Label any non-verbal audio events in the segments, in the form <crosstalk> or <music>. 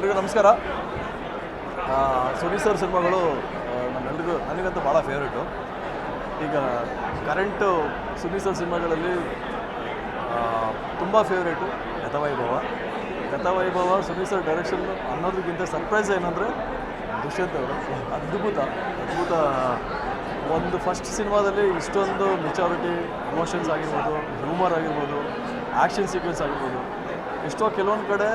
ಎಲ್ರಿಗೂ ನಮಸ್ಕಾರ. ಸುನಿ ಸರ್ ಸಿನಿಮಾಗಳು ನಮ್ಮೆಲ್ರಿಗೂ ನನಗಂತೂ ಭಾಳ ಫೇವ್ರೇಟು ಈಗ ಕರೆಂಟು ಸುನಿ ಸರ್ ಸಿನಿಮಾಗಳಲ್ಲಿ ತುಂಬ favourite Gathavaibhava. Gathavaibhava Suni sir direction ಅನ್ನೋದಕ್ಕಿಂತ ಸರ್ಪ್ರೈಸ್ ಏನಂದರೆ, ದುಷ್ಯಂತ್ ಅವರು. ಅದ್ಭುತ ಅದ್ಭುತ. ಒಂದು ಫಸ್ಟ್ ಸಿನಿಮಾದಲ್ಲಿ ಇಷ್ಟೊಂದು ಮೆಚಾರಿಟಿ ಎಮೋಷನ್ಸ್ ಆಗಿರ್ಬೋದು ಹ್ಯೂಮರ್ ಆಗಿರ್ಬೋದು ಆ್ಯಕ್ಷನ್ ಸೀಕ್ವೆನ್ಸ್ ಆಗಿರ್ಬೋದು. ಎಷ್ಟೋ ಕೆಲವೊಂದು ಕಡೆ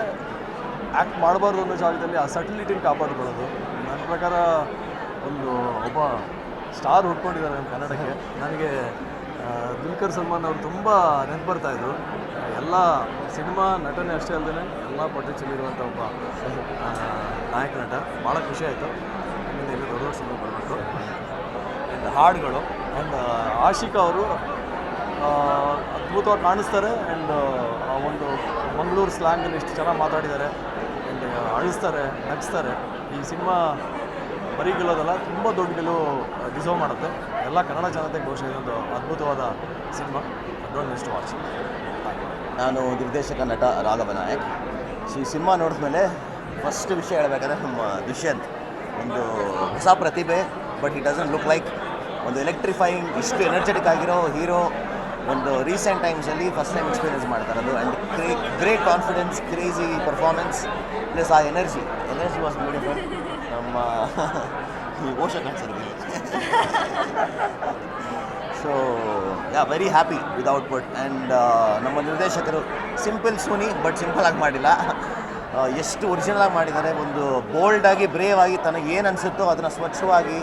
ಆ್ಯಕ್ಟ್ ಮಾಡಬಾರ್ದು ಅನ್ನೋ ಜಾಗದಲ್ಲಿ ಆ ಸಟಲಿಟಿನ ಕಾಪಾಡ್ಕೊಳ್ಳೋದು. ನನ್ನ ಪ್ರಕಾರ ಒಂದು ಒಬ್ಬ ಸ್ಟಾರ್ ಹುಟ್ಕೊಂಡಿದ್ದಾರೆ ನಮ್ಮ ಕನ್ನಡಕ್ಕೆ. ನನಗೆ ದುಲ್ಕರ್ ಸಲ್ಮಾನ್ ಅವರು ತುಂಬ ನೆನಪು ಬರ್ತಾಯಿದ್ರು ಎಲ್ಲ ಸಿನಿಮಾ ನಟನೆ ಅಷ್ಟೇ ಅಲ್ಲದೆ ಎಲ್ಲ ಪೊಟೆನ್ಷಿಯಲ್ಲಿರುವಂಥ ಒಬ್ಬ ನಾಯಕ ನಟ. ಭಾಳ ಖುಷಿ ಆಯಿತು. ಇಲ್ಲಿ ದೊಡ್ಡ ವರ್ಷ ಬರಬೇಕು. ಆ್ಯಂಡ್ ಹಾಡುಗಳು. ಆ್ಯಂಡ್ ಆಶಿಕಾ ಅವರು ಅದ್ಭುತವಾಗಿ ಕಾಣಿಸ್ತಾರೆ. ಆ್ಯಂಡ್ ಒಂದು ಮಂಗಳೂರು ಸ್ಲ್ಯಾಂಗಲ್ಲಿ ಇಷ್ಟು ಚೆನ್ನಾಗಿ ಮಾತಾಡಿದ್ದಾರೆ. ಅಳಿಸ್ತಾರೆ ನಗಿಸ್ತಾರೆ. ಈ ಸಿನಿಮಾ ಬರೀ ಗೆಲ್ಲೋದಲ್ಲ ತುಂಬ ದೊಡ್ಡ ಗೆಲುವು ಡಿಸರ್ವ್ ಮಾಡುತ್ತೆ. ಎಲ್ಲ ಕನ್ನಡ ಜನತೆ ಘೋಷಣೆ ಇದೊಂದು ಅದ್ಭುತವಾದ cinema. Don't miss to watch ನಾನು ನಿರ್ದೇಶಕ ನಟ ರಾಘವ ನಾಯಕ್. ಈ ಸಿನಿಮಾ ನೋಡಿದ ಮೇಲೆ ಫಸ್ಟ್ ವಿಷಯ ಹೇಳಬೇಕಾದ್ರೆ ನಮ್ಮ ದುಷ್ಯಂತ್ ಒಂದು ಹೊಸ ಪ್ರತಿಭೆ but it doesn't look like ಒಂದು ಎಲೆಕ್ಟ್ರಿಫೈಯಿಂಗ್ ಇಷ್ಟು ಎನರ್ಜೆಟಿಕ್ ಆಗಿರೋ ಹೀರೋ ಒಂದು ರೀಸೆಂಟ್ ಟೈಮ್ಸಲ್ಲಿ ಫಸ್ಟ್ ಟೈಮ್ ಎಕ್ಸ್ಪೀರಿಯನ್ಸ್ ಮಾಡ್ತಾರೆ ಅದು and ಕ್ರೇ great confidence crazy performance plus ಆ ಎನರ್ಜಿ ಎನರ್ಜಿ ವಾಸ್ ಬ್ಯೂಟಿಫುಲ್ ನಮ್ಮ ಈ <laughs> ಓಷ ಕಾಣಿಸಿದ್ವಿ so yeah very happy with output and ನಮ್ಮ ನಿರ್ದೇಶಕರು ಸಿಂಪಲ್ ಸೂನಿ ಬಟ್ ಸಿಂಪಲ್ ಆಗಿ ಮಾಡಿಲ್ಲ. <laughs> ಎಷ್ಟು ಒರಿಜಿನಲ್ ಆಗಿ ಮಾಡಿದ್ದಾರೆ. ಒಂದು ಬೋಲ್ಡಾಗಿ ಬ್ರೇವ್ ಆಗಿ ತನಗೆ ಏನು ಅನಿಸುತ್ತೋ ಅದನ್ನು ಸ್ವಚ್ಛವಾಗಿ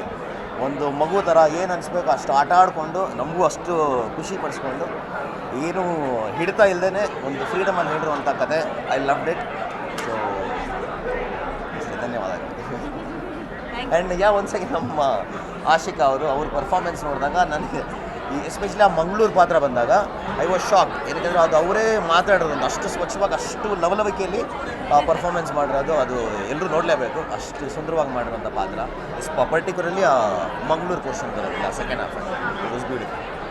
ಒಂದು ಮಗು ಥರ ಏನು ಅನಿಸ್ಬೇಕು ಅಷ್ಟು ಆಟ ಆಡಿಕೊಂಡು ನಮಗೂ ಅಷ್ಟು ಖುಷಿ ಪಡಿಸ್ಕೊಂಡು ಏನು ಹಿಡಿತಾ ಇಲ್ಲದೇ ಒಂದು ಫ್ರೀಡಮಲ್ಲಿ ಹೇಳಿರುವಂಥ ಕತೆ. ಐ ಲವ್ ಇಟ್ ಸೊ ಧನ್ಯವಾದಗಳು. ಆ್ಯಂಡ್ ಯಾ ಒಂದ್ಸರಿ ನಮ್ಮ ಆಶಿಕಾ ಅವರು ಅವ್ರ ಪರ್ಫಾರ್ಮೆನ್ಸ್ ನೋಡಿದಾಗ ನನಗೆ ಎಸ್ಪೆಷಲಿ ಆ ಮಂಗಳೂರು ಪಾತ್ರ ಬಂದಾಗ ಐ ವಾಸ್ ಶಾಕ್ ಏನಕ್ಕೆಂದ್ರೆ ಅದು ಅವರೇ ಮಾತಾಡೋದು ಅಷ್ಟು ಸ್ವಚ್ಛವಾಗಿ, ಅಷ್ಟು ಲವಲವಿಕೆಯಲ್ಲಿ ಪರ್ಫಾರ್ಮೆನ್ಸ್ ಮಾಡಿರೋದು ಅದು ಎಲ್ಲರೂ ನೋಡಲೇಬೇಕು. ಅಷ್ಟು ಸುಂದರವಾಗಿ ಮಾಡಿರೋಂಥ ಪಾತ್ರ. ಇಸ್ ಪರ್ಟಿಕ್ಯುಲರ್ಲಿ ಮಂಗಳೂರು ಪೋರ್ಷನ್ ಬರೋದಿಲ್ಲ second half it was beautiful